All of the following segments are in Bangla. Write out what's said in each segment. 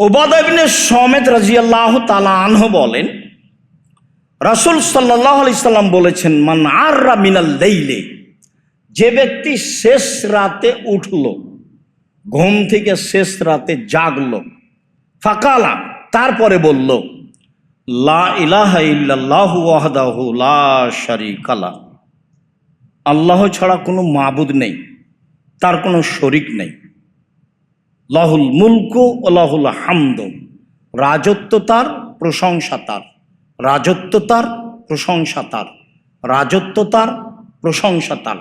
ওবাদাবিনে সমেত রাজিয়াল্লাহ তালা আনহ বলেন, রাসুল সাল্লাহ আলি বলেছেন, মান আররা মিনাল দেইলে যে ব্যক্তি শেষ রাতে উঠল, ঘুম থেকে শেষ রাতে জাগল, ফাকালা, তারপরে বলল, লা ইলাহা ইল্লাল্লাহু ওয়াহদাহু লা শারীকা লা আল্লাহ ছাড়া কোনো মাবুদ নেই, তার কোনো শরিক নেই। লাহুল মুলক ও লাহুল হামদ। রাজত্ব তার, প্রশংসা তার। রাজত্ব তার, প্রশংসা তার। রাজত্ব তার, প্রশংসা তার।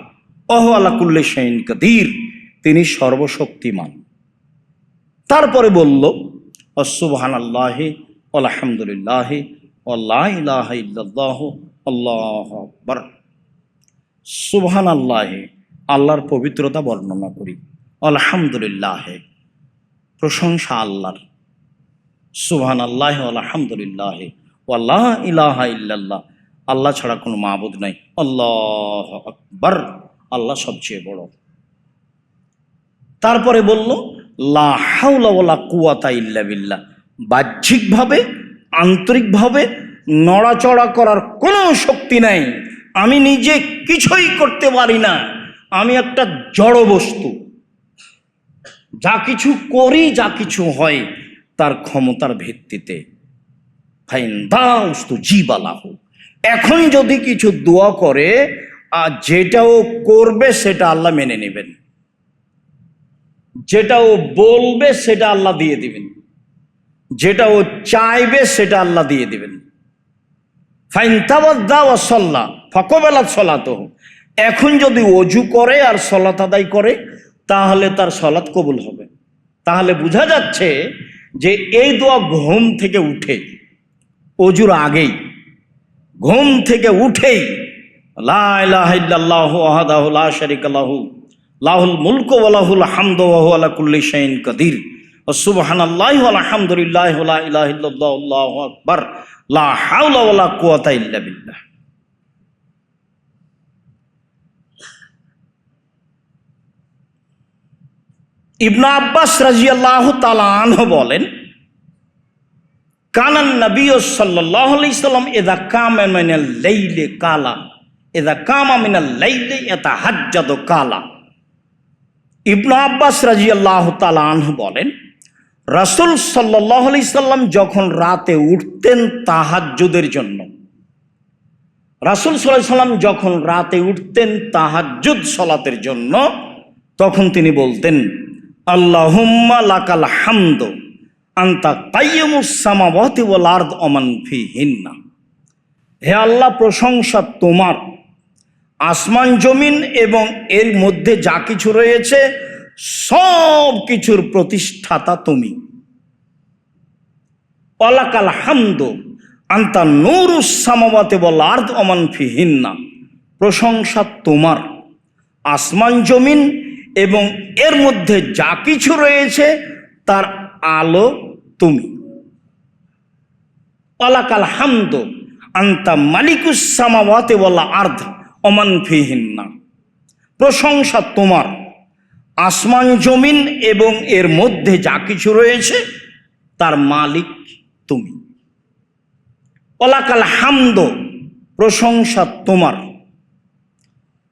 অহ আলাকুল্লে সেইন কদির, তিনি সর্বশক্তিমান। তারপরে বলল অসুবহান আল্লাহে আলহামদুলিল্লাহ আল্লাহ ইলাহা ইল্লাল্লাহ, আল্লাহ আকবার। সুবহান আল্লাহে আল্লাহর পবিত্রতা বর্ণনা করি। আলহামদুলিল্লাহ প্রশংসা আল্লাহর। সুহান আল্লাহ আলহামদুলিল্লাহ। আল্লাহ ইলাহা ইল্লাল্লাহ। আল্লাহ ছাড়া কোনো মাহবুদ নাই। আল্লাহ আকবর। আল্লাহ সবচেয়ে বড়। তারপরে বলল, লা হাওলা ওয়ালা কুয়াতা ইল্লা বিল্লাহ। বাহ্যিকভাবে, আন্তরিকভাবে নড়াচড়া করার কোনো শক্তি নাই। আমি নিজে কিছুই করতে পারি না। আমি একটা জড় বস্তু যা কিছু করি, যা কিছু হয়, তার ক্ষমতার ভিত্তিতে। জীবালাহ। এখন যদি কিছু দোয়া করে, আর যেটা ও করবে, সেটা আল্লাহ মেনে নেবেন। যেটা ও বলবে, সেটা আল্লাহ দিয়ে দিবেন। যেটা ও চাইবে, সেটা আল্লাহ দিয়ে দিবেন। ফাইন তাবাদ্দা ও সল্লা, ফকবেলা সলাত এখন যদি অজু করে আর সলাত আদায় করে তাহলে তার সলাৎ কবুল হবে। তাহলে বোঝা যাচ্ছে যে এই দোয়া ঘুম থেকে উঠে, অজুর আগেই, ঘুম থেকে উঠেই লাহু, লাহুল মুলকু ওয়া লাহুল হামদু ওয়া আলা কুল্লি শাইইন কাদির। ওয়া সুবহানাল্লাহি ওয়া আলহামদুলিল্লাহি লা ইলাহা ইল্লাল্লাহু আল্লাহু লা ইবনা আব্বাস রাজিয়াল্লাহু তাআলা আনহু বলেন কানান নবী সাল্লাল্লাহু আলাইহি সাল্লাম ইদা কামা মিনাল লাইলি কালা ইদা কামা মিনাল লাইলি ইয়াতাহাজ্জাদু কালা। ইবনু আব্বাস রাজিয়াল্লাহু তাআলা আনহু বলেন, রাসূল আলাইহি সাল্লাম যখন রাতে উঠতেন তাহাজ্জুদের জন্য, রাসূল আলাইহি সাল্লাম যখন রাতে উঠতেন তাহাজ্জুদ সালাতের জন্য, তখন তিনি বলতেন আল্লাহুম্মা লাকাল হামদ আন্তা কাইয়ুমুস সামাওয়াতি ওয়াল আরদ ওমান ফিহিন্না। হে আল্লাহ, প্রশংসা তোমার। আসমান, জমিন এবং এর মধ্যে যা কিছু রয়েছে, সব কিছুর প্রতিষ্ঠাতা তুমি। অলাকাল হামদ আন্তা নূরুস সামাওয়াতে বল আর্দ অমান ফিহিন্না। প্রশংসা তোমার। আসমান, জমিন এবং এর মধ্যে যা কিছু রয়েছে, তার আলো তুমি। অলাকাল হামদ আন্তা মালিকুস সামাওয়াতে বলা আর্ধ অমান ফিহিন্না প্রশংসা তোমার। আসমান জমিন এবং এর মধ্যে যা কিছু রয়েছে, তার মালিক তুমি। অলাকাল হামদ প্রশংসা তোমার।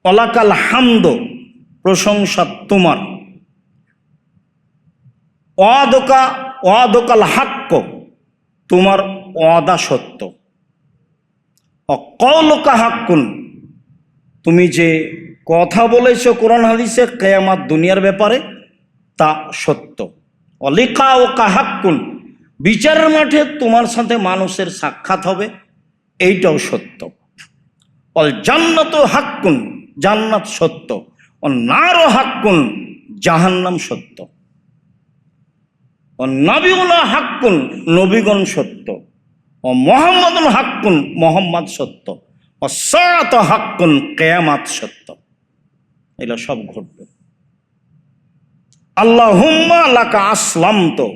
অলাকাল হামদ প্রশংসা তোমার। অদকা, অদকাল হাক্ক, তোমার অদা সত্য। অকলকা হাক্কুন, তুমি যে কথা বলেছ কোরআন হাদিসে কেয়ামাত দুনিয়ার ব্যাপারে, তা সত্য। অলিকা ও কাহাক্কুন বিচারের মাঠে তোমার সাথে মানুষের সাক্ষাৎ হবে, এইটাও সত্য। অল জান্নাত হাক্কুন, জান্নাত সত্য। ও নারও হাক্কুন, জাহান্নাম সত্য। ও নবীগুলা হাক্কুন, নবীগণ সত্য। ও মোহাম্মদুল হাক্কুন, মোহাম্মদ সত্য। ও সরাত হাক্কুন, কেয়ামাত সত্য। এগুলো সব ঘটবে। আল্লাহ হুম্মা আল্লাহকে আসলাম তো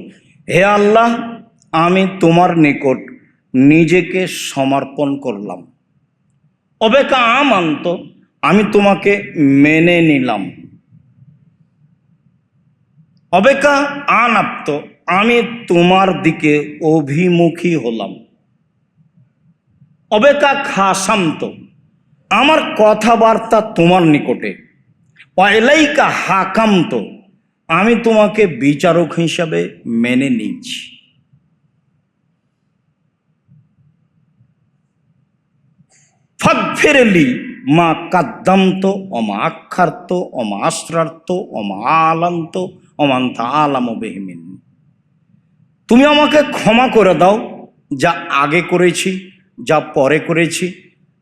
হে আল্লাহ, আমি তোমার নিকট নিজেকে সমর্পণ করলাম। অবেকা আমান্ত। আমি তোমাকে মেনে নিলাম। অবেকা আনাপ্ত, আমি তোমার দিকে অভিমুখী হলাম। অবেকা খাসান্ত আমার কথাবার্তা তোমার নিকটে। অয়েলাইকা হাকান্ত আমি তোমাকে বিচারক হিসাবে মেনে নিচ্ছি। ফাগফিরলি মা কাদ্দান্ত, অমা আক্ষার্ত অমা আশ্রার্ত, অমা আলান্ত অমান্ত আলাম বেহমিন। তুমি আমাকে ক্ষমা করে দাও, যা আগে করেছি, যা পরে করেছি,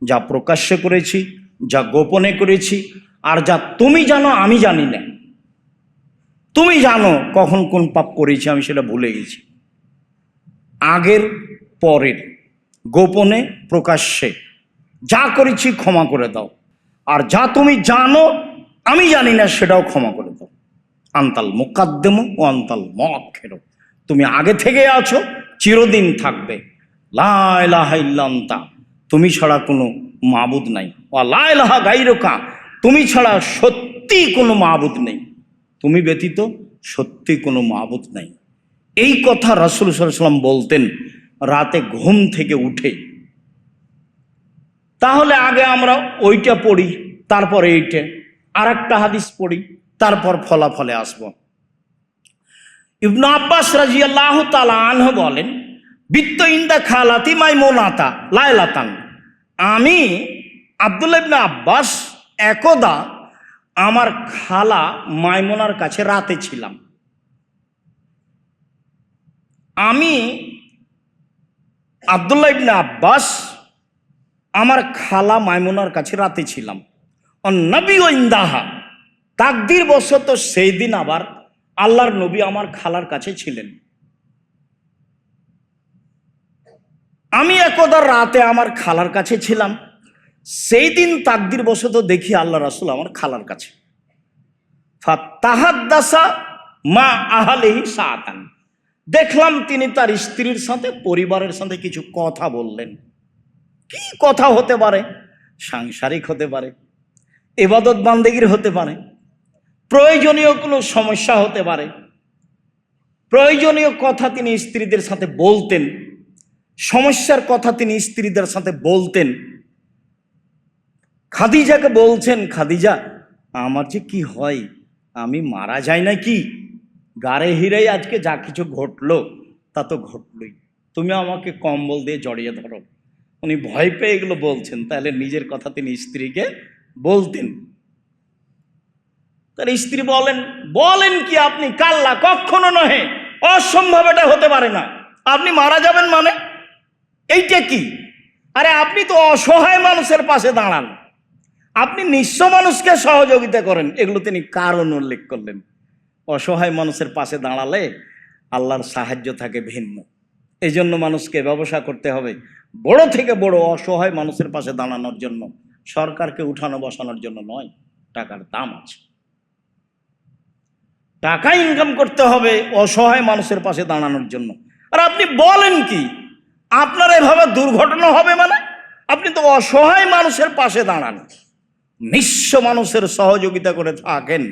যা প্রকাশ্যে করেছি, যা গোপনে করেছি, আর যা তুমি জানো, আমি জানি না। তুমি জানো কখন কোন পাপ করেছি, আমি সেটা ভুলে গেছি। আগের, পরের, গোপনে, প্রকাশ্যে যা করেছি ক্ষমা করে দাও। আর যা তুমি জানো, আমি জানি না, সেটাও ক্ষমা করে দাও। আন্তাল মোকাদ্দেম ও আন্তাল মক্ষের তুমি আগে থেকে আছো, চিরদিন থাকবে। লাইলাহাইল্লান্তা তুমি ছাড়া কোনো মাবুদ নাই। ও লাইলাহা গাইরকা তুমি ছাড়া সত্যি কোনো মাবুদ নেই। তুমি ব্যতীত সত্যি কোনো মাবুদ নাই। এই কথা রাসুল সাল্লাম বলতেন, রাতে ঘুম থেকে উঠে তাহলে আগে আমরা ওইটা পড়ি, তারপর এইটা। আর একটা হাদিস পড়ি, তারপর ফলাফলে আসব। ইবনু আব্বাস রাজি আল্লাহ আনহ বলেন, বিত্ত ইন্দা খালাতি মাই মোনাতা লায়লাতান আমি আব্দুল্লাহ ইবনে আব্বাস একদা আমার খালা মাইমোনার কাছে রাতে ছিলাম। আমি আবদুল্লাহ ইবনে আব্বাস আমার খালা মাইমুনার কাছে রাতে ছিলাম। নবী ও ইন্দাহা। তাকদির বশত সেই দিন আবার আল্লাহর নবী আমার খালার কাছে ছিলেন। আমি একদা রাতে আমার খালার কাছে ছিলাম। সেই দিন তাকদির বশত দেখি আল্লাহ রাসুল আমার খালার কাছে। তাহাদ্দাসা মা আহালেহি সাতান দেখলাম তিনি তার স্ত্রীর সাথে, পরিবারের সাথে কিছু কথা বললেন। কি কথা হতে পারে? সাংসারিক হতে পারে এবাদত বান্দেগির হতে পারে, প্রয়োজনীয় কোনো সমস্যা হতে পারে। প্রয়োজনীয় কথা তিনি স্ত্রীদের সাথে বলতেন, সমস্যার কথা তিনি স্ত্রীদের সাথে বলতেন। খাদিজাকে বলছেন, খাদিজা, আমার যে কি হয়? আমি মারা যাই না কি গাড়ে হিরেই আজকে যা কিছু ঘটলো, তা তো ঘটলই। তুমি আমাকে কম্বল দিয়ে জড়িয়ে ধরো। উনি ভয় পেয়ে এগুলো বলছেন, তাহলে নিজের কথা তিনি স্ত্রীকে বলতেন। তার স্ত্রী বলেন বলেন কি আপনি, কাল্লা, কখনো নহে, অসম্ভব এটা হতে পারে না। আপনি মারা যাবেন মানে? এইটা কি? আরে আপনি তো অসহায় মানুষের পাশে দাঁড়ান। আপনি নিঃস্ব মানুষকে সহযোগিতা করেন, এগুলো তিনি কারণ উল্লেখ করলেন? অসহায় মানুষের পাশে দাঁড়ালে আল্লাহর সাহায্য থাকে ভিন্ন। এই জন্য মানুষকে ব্যবসা করতে হবে। বড় থেকে বড় অসহায় মানুষের পাশে দাঁড়ানোর জন্য, সরকারকে উঠানো বসানোর জন্য নয়, টাকার দাম আছে। টাকা ইনকাম করতে হবে অসহায় মানুষের পাশে দাঁড়ানোর জন্য। আর আপনি বলেন কি, আপনার এভাবে দুর্ঘটনা হবে মানে? আপনি তো অসহায় মানুষের পাশে দাঁড়ান। নিঃস্ব মানুষের সহযোগিতা করে থাকেন।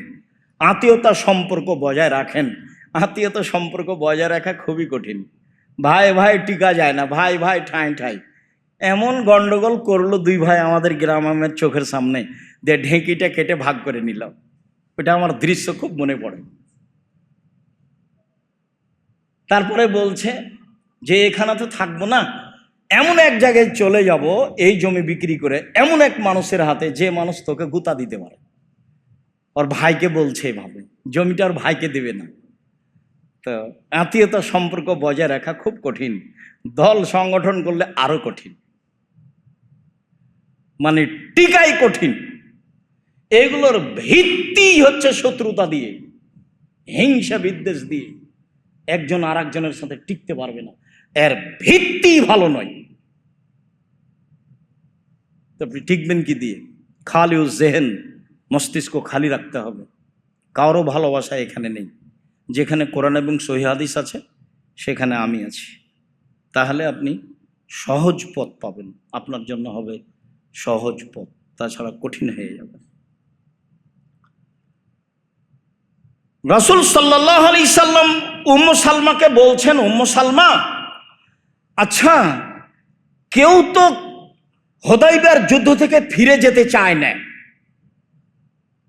আত্মীয়তা সম্পর্ক বজায় রাখেন। আত্মীয়তা সম্পর্ক বজায় রাখা খুবই কঠিন। ভাই ভাই, টিকা যায় না। ভাই ভাই, ঠাঁই, ঠাই। এমন গন্ডগোল করল দুই ভাই আমাদের গ্রামের চোখের সামনে। যে ঢেঁকিটা কেটে ভাগ করে নিলাম। ওটা আমার দৃশ্য খুব মনে পড়ে। তারপরে বলছে যে, এখানে তো থাকব না। এমন এক জায়গায় চলে যাব এই জমি বিক্রি করে। এমন এক মানুষের হাতে যে মানুষ তোকে গুতা দিতে পারে। ওর ভাইকে বলছে এভাবে। জমিটা ওর ভাইকে দেবে না। তো আত্মীয়তা সম্পর্ক বজায় রাখা খুব কঠিন। দল সংগঠন করলে আরও কঠিন। মানে টিকাই কঠিন। এগুলোর ভিত্তি হচ্ছে শত্রুতা দিয়ে, হিংসা বিদ্বেষ দিয়ে। একজন আর একজনের সাথে টিকতে পারবে না। এর ভিত্তি ভালো নয়। আপনি টিকবেন কি দিয়ে? খালি ও জেহেন, মস্তিষ্ক খালি রাখতে হবে। কারও ভালোবাসা এখানে নেই। যেখানে কোরআন এবং সহিহাদিস আছে, সেখানে আমি আছি। তাহলে আপনি সহজ পথ পাবেন। আপনার জন্য হবে সহজ পথ। তাছাড়া কঠিন হয়ে যাবে। রসুল সাল্লাহ আলি সাল্লাম উম্ম সালমাকে বলছেন, উম্ম সালমা আচ্ছা কেউ তো হোদাইবার যুদ্ধ থেকে ফিরে যেতে চায় না।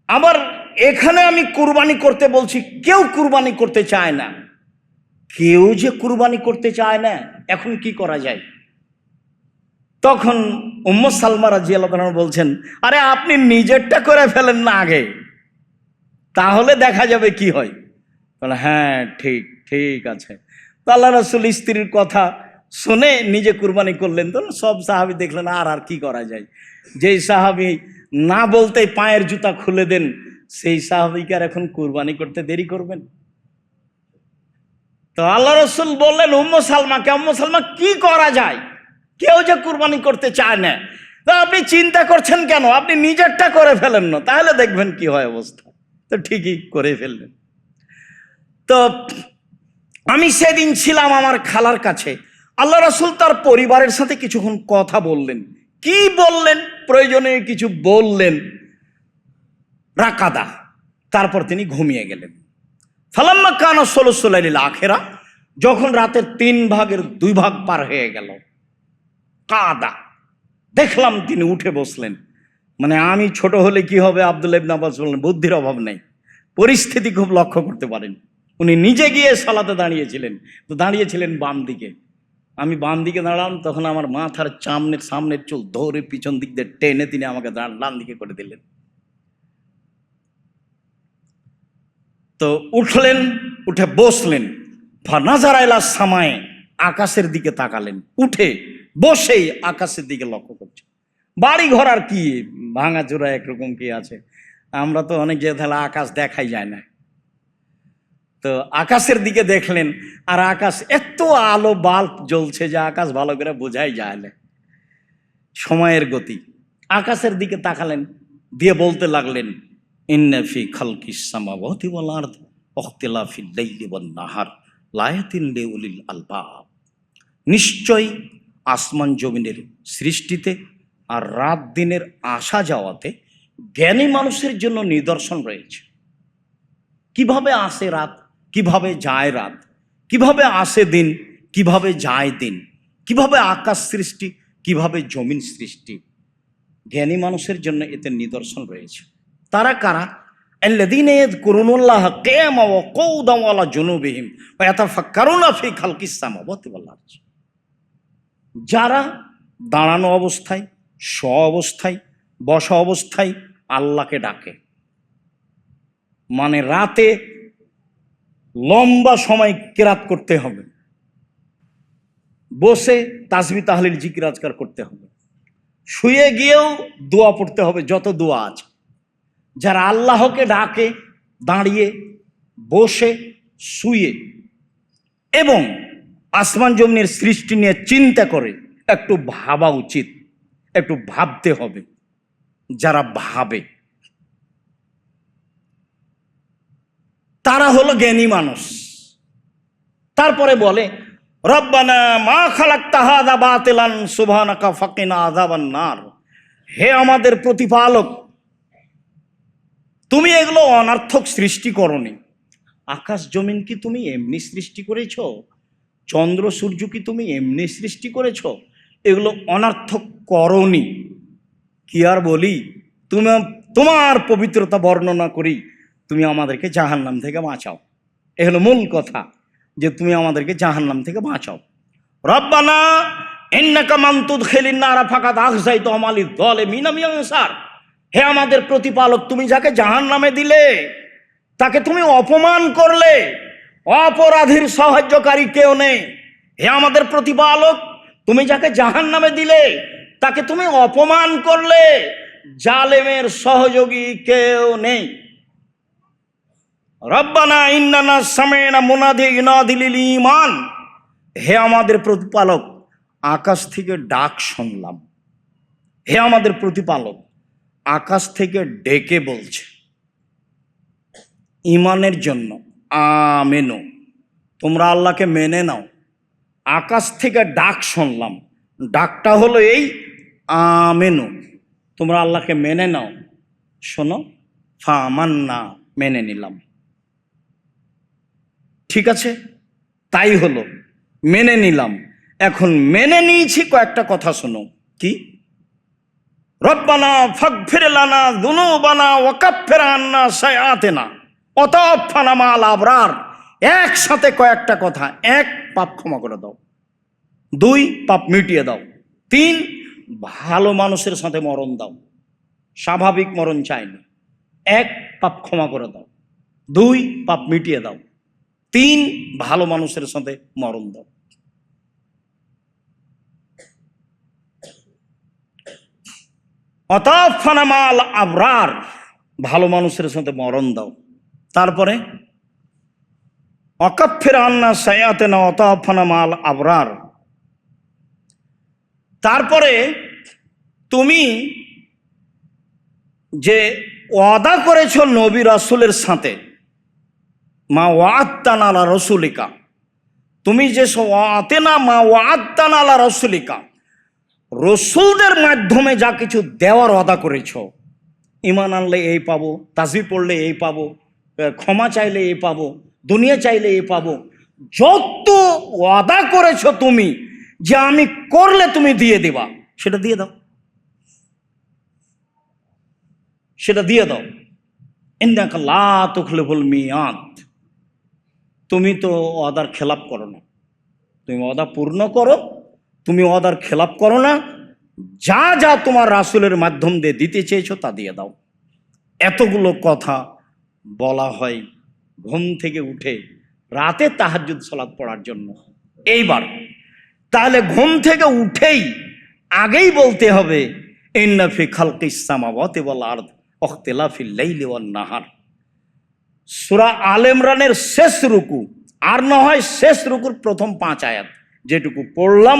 আবার এখানে আমি কুরবানি করতে বলছি, কেউ কুরবানি করতে চায় না। কেউ যে কুরবানি করতে চায় না, এখন কি করা যায়? তখন উম্ম সালমা রাজি আল্লাহ বলছেন, আরে, আপনি নিজেরটা করে ফেলেন না আগে, তাহলে দেখা যাবে কি হয়? বলে হ্যাঁ ঠিক ঠিক আছে। আল্লাহ রসুল স্ত্রীর কথা শুনে নিজে কুরবানি করলেন। তো সব সাহাবি দেখলেন, আর আর কি করা যায়? যেই সাহাবি না বলতে পায়ের জুতা খুলে দেন সেই সাহাবিকে আর এখন কুরবানি করতে দেরি করবেন। তো আল্লাহ রসুল বললেন, উম্ম সালমাকে উম্ম সালমা, কি করা যায়? কেউ যে কুরবানি করতে চায় না। তো আপনি চিন্তা করছেন কেন? আপনি নিজেরটা করে ফেলেন না। তাহলে দেখবেন কি হয় অবস্থা। তো ঠিকই করে ফেললেন। তো আমি সেদিন ছিলাম আমার খালার কাছে। আল্লাহ রসুল তার পরিবারের সাথে কিছুক্ষণ কথা বললেন। কি বললেন? প্রয়োজনে কিছু বললেন। রাকাদা। তারপর তিনি ঘুমিয়ে গেলেন। ফালাম্মা কানা ষোলশোলাইল আখেরা, যখন রাতের তিন ভাগের দুই ভাগ পার হয়ে গেল, কাদা। দেখলাম তিনি উঠে বসলেন। মানে আমি ছোট হলে কি হবে, আব্দুল ইবনে আব্বাস বললেন, বুদ্ধির অভাব নেই। পরিস্থিতি খুব লক্ষ্য করতে পারেন। উনি নিজে গিয়ে সালাতে দাঁড়িয়েছিলেন। তো দাঁড়িয়েছিলেন বাম দিকে। আমি বাম দিকে দাঁড়ালাম, তখন আমার মাথার চামনের সামনের চুল ধরে পিছন দিক দিয়ে টেনে তিনি আমাকে ডান দিকে করে দিলেন। তো উঠলেন, উঠে বসলেন। ফানাজারাইলা সামায় আকাশের দিকে তাকালেন। উঠে বসেই আকাশের দিকে লক্ষ্য করছে। বাড়ি ঘর আর কি ভাঙাচোরা একরকম কি আছে? আমরা তো অনেক যে তাহলে আকাশ দেখাই যায় না। তো আকাশের দিকে দেখলেন, আর আকাশ এত আলো বাল্ব জ্বলছে যে আকাশ ভালো করে বোঝাই যায় না। সময়ের গতি। আকাশের দিকে তাকালেন, দিয়ে বলতে লাগলেন ইন্নাফি খালকি সামাবতি ওয়াল আরদ ইখতিলাফি লাইলি ওয়ান নাহার লায়াতিন লিউলিল আলবাব। নিশ্চয় আসমান জমিনের সৃষ্টিতে আর রাত দিনের আসা যাওয়াতে জ্ঞানী মানুষের জন্য নিদর্শন রয়েছে। কীভাবে আসে রাত? কীভাবে যায় রাত? কীভাবে আসে দিন? কীভাবে যায় দিন? কীভাবে আকাশ সৃষ্টি? কীভাবে জমিন সৃষ্টি? জ্ঞানী মানুষের জন্য এতে নিদর্শন রয়েছে। তারা কারা الذين يذكرون الله قياما وقعودا وعلى جنوبهم ويتفكرون في خلق السماوات والارض যারা দাঁড়ানো অবস্থায় স অবস্থায় বসা অবস্থায় আল্লাহকে ডাকে মানে রাতে লম্বা সময় কেরাত করতে হবে বসে তাসবি তাহলিল জিকির আজকার করতে হবে শুয়ে গিয়েও দোয়া পড়তে হবে যত দোয়া আছে যারা আল্লাহকে ডাকে, দাঁড়িয়ে, বসে, শুয়ে এবং আসমান জমিনের সৃষ্টি নিয়ে চিন্তা করে, একটু ভাবা উচিত, একটু ভাবতে হবে, যারা ভাবে। তারা হলো জ্ঞানী মানুষ। তারপরে বলে, রব্বানা মা খালাক তাহাদা বাতিলান সুবহানাকা ফাকিনা আযাবান নার। হে আমাদের প্রতিপালক তুমি এগুলো অনার্থক সৃষ্টি করনি। আকাশ জমিন কি তুমি এমনি সৃষ্টি করেছ? চন্দ্র সূর্য কি তুমি এমনি সৃষ্টি করেছ? এগুলো অনার্থক করনি। কি আর বলি? তুমি তোমার পবিত্রতা বর্ণনা করি, তুমি আমাদেরকে জাহান্নাম থেকে বাঁচাও। এ হলো মূল কথা, যে তুমি আমাদেরকে জাহান্নাম থেকে বাঁচাও। রব্বানা ইন্নাকা মান্তুদ খেলিন নারা ফাঁকাত আখসাই তো আমালি দলে মিনামি আনসার। হে আমাদের প্রতিপালক, তুমি যাকে জাহান নামে দিলে, তাকে তুমি অপমান করলে, অপরাধীর সাহায্যকারী কেউ নেই। হে আমাদের প্রতিপালক, তুমি যাকে জাহান নামে দিলে, তাকে তুমি অপমান করলে, জালেমের সহযোগী কেউ নেই। রব্বানা ইন্নানা সামেনা মুনাদি ইনাদিলিল ইমান হে আমাদের প্রতিপালক, আকাশ থেকে ডাক শুনলাম। হে আমাদের প্রতিপালক আকাশ থেকে ডেকে বলছে, ইমানের জন্য, আমেনো। তোমরা আল্লাহকে মেনে নাও। আকাশ থেকে ডাক শুনলাম, ডাকটা হলো এই, আমেনো। তোমরা আল্লাহকে মেনে নাও। শোনো ফা না মেনে নিলাম। ঠিক আছে, তাই হলো, মেনে নিলাম। এখন মেনে নিয়েছি, কয়েকটা কথা শোনো। কি? রব্বানা ফাগফির লানা দুনুবানা ওয়াকাফির আন্না সায়াতিনা অতাফানা মাল আবরার, একসাথে কয়েকটা কথা, এক পাপ ক্ষমা করে দাও, দুই পাপ মিটিয়ে দাও, তিন ভালো মানুষের সাথে মরণ দাও, স্বাভাবিক মরণ চাইনি, এক পাপ ক্ষমা করে দাও, দুই পাপ মিটিয়ে দাও, তিন ভালো মানুষের সাথে মরণ দাও। অতাফানামাল আবরার, ভালো মানুষের সাথে মরণ দাও। তারপরে, অকাফের আন্না সায়াতে না অতাফানামাল আবরার। তারপরে, তুমি যে ওয়াদা করেছ নবী রাসুলের সাথে, মা ওয়াত্তান আলা রসুলিকা, তুমি যে ওয়াতে না মা ওয়াত্তান আলা রসুলিকা রসুলদের মাধ্যমে যা কিছু দেওয়ার অদা করেছ ইমান আনলে এই পাবো, তাজবি পড়লে এই পাবো ক্ষমা চাইলে এই পাবো, দুনিয়া চাইলে এই পাবো, যত ওয়াদা করেছ তুমি যে আমি করলে তুমি দিয়ে দিবা, সেটা দিয়ে দাও। সেটা দিয়ে দাও। ইন্দাকা লা তুখলিফুল মিয়াদ। তুমি তো অদার খেলাপ করো না। তুমি অদা পূর্ণ করো তুমি অদার খেলাপ করো না। যা যা তোমার রাসুলের মাধ্যম দিয়ে দিতে চেয়েছো, তা দিয়ে দাও। এতগুলো কথা বলা হয় ঘুম থেকে উঠে রাতে তাহাজুদ সালাদ পড়ার জন্য। এইবার, তাহলে ঘুম থেকে উঠেই আগেই বলতে হবে ইন্নাফি খালকি সামাবতে বল আর অখতেলাফি লাইলি নাহার। সুরা আল ইমরানের শেষ রুকু, আর না হয় শেষ রুকুর প্রথম পাঁচ আয়াত যেটুকু পড়লাম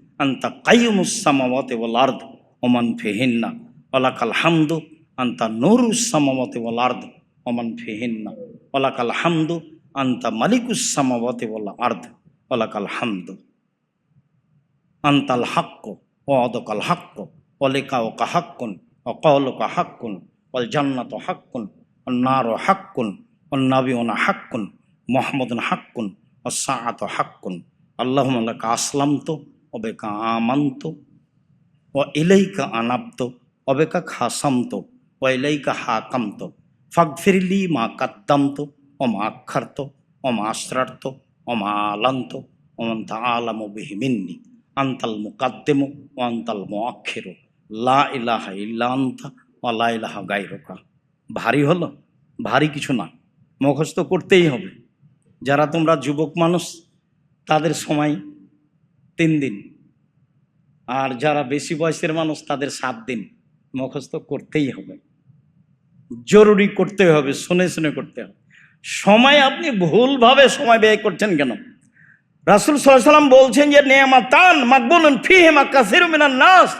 আনতা কাইয়ুমুস সামাওয়াতি ওয়াল আরদ ওয়া মান ফিহিন্না। ওয়া লাকাল হামদু আনতা নূরুস সামাওয়াতি ওয়াল আরদ ওয়া মান ফিহিন্না। ওয়া লাকাল হামদু আন্তা মালিকুস সামাওয়াতি ওয়াল আরদ ওয়া লাকাল হামদু। আন্তাল হাক্ক ও অদকাল হাক্ক অলিকা ওকা হাক্কুন ও কলকা হাক্কুন অল জান্নাত হাক্কুন নার হাক্কুন নাবিউনা হাক্কুন মোহাম্মদুন হাক্কুন ও সাআত হাক্কুন। আল্লাহ আসলাম তো অবেকা আমান্ত ও ইলাইকা আনাপ্ত অবেকা খাসামত ও ইলাইকা হাকামত। ফাগফিরলি মা কাদ্দামত ও মা আক্ষার্ত ও মা আশ্রার্ত ও মা আলান্ত ও মন্তা আলাম বিহিমিন্নি আন্তাল মুকাদ্দেমু ও আন্তাল মোয়াক্ষেরু লা ইলাহা ইল্লা আন্তা ও লা ইলাহা গাইরকা ভারী হলো? ভারী কিছু না। মুখস্থ করতেই হবে। যারা তোমরা যুবক মানুষ, তাদের সময় তিন দিন। আর যারা বেশি বয়সের মানুষ, তাদের সাত দিন। মুখস্থ করতেই হবে। জরুরি করতে হবে, শুনে শুনে করতে হবে। সময় আপনি ভুলভাবে সময় ব্যয় করছেন কেন? রাসুল সাল্লাম বলছেন যে নেমা নেয়ামাতান মাকবুলুন ফিহেমা কাসির মিনান নাস।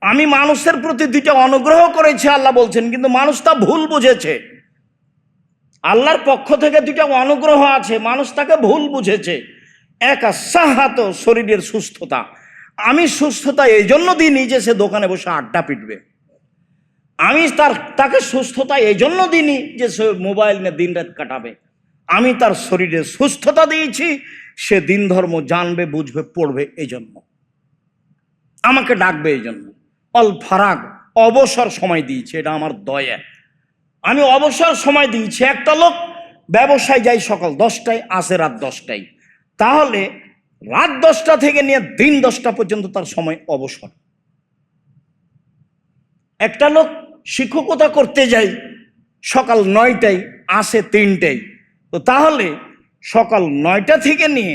আমি মানুষের প্রতি দুইটা অনুগ্রহ করেছি, আল্লাহ বলছেন, কিন্তু মানুষ তা ভুল বুঝেছে। আল্লাহর পক্ষ থেকে দুইটা অনুগ্রহ আছে, মানুষ তাকে ভুল বুঝেছে। এক সাহাত শরীরের সুস্থতা। আমি সুস্থতা এই জন্য দিইনি যে সে দোকানে বসে আড্ডা পিটবে। আমি তার, তাকে সুস্থতা এই জন্য দিইনি যে সে মোবাইল নিয়ে দিন রাত কাটাবে। আমি তার শরীরে সুস্থতা দিয়েছি, সে দিন ধর্ম জানবে, বুঝবে, পড়বে এই জন্য। আমাকে ডাকবে এই জন্য। অল ফারাক, অবসর সময় দিয়েছে, এটা আমার দয়া। আমি অবসর সময় দিয়েছি, একটা লোক ব্যবসায় যাই সকাল দশটায়, আসে রাত দশটায়। তাহলে রাত দশটা থেকে নিয়ে দিন দশটা পর্যন্ত তার সময় অবসর। একটা লোক শিক্ষকতা করতে যাই সকাল নয়টায়, আসে তিনটায়। তো তাহলে সকাল নয়টা থেকে নিয়ে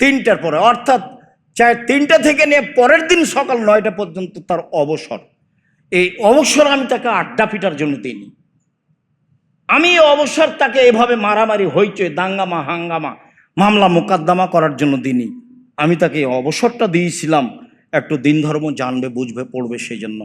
তিনটার পরে, অর্থাৎ চাই তিনটা থেকে নিয়ে পরের দিন সকাল নয়টা পর্যন্ত তার অবসর। এই অবসর আমি তাকে আড্ডা পিটার জন্য দিইনি। আমি অবসর তাকে এভাবে মারামারি, হইচই, দাঙ্গামা, হাঙ্গামা মামলা মোকদ্দমা করার জন্য দিনই। আমি তাকে অবসরটা দিয়েছিলাম, একটু দিন ধর্ম জানবে, বুঝবে, পড়বে সেই জন্য।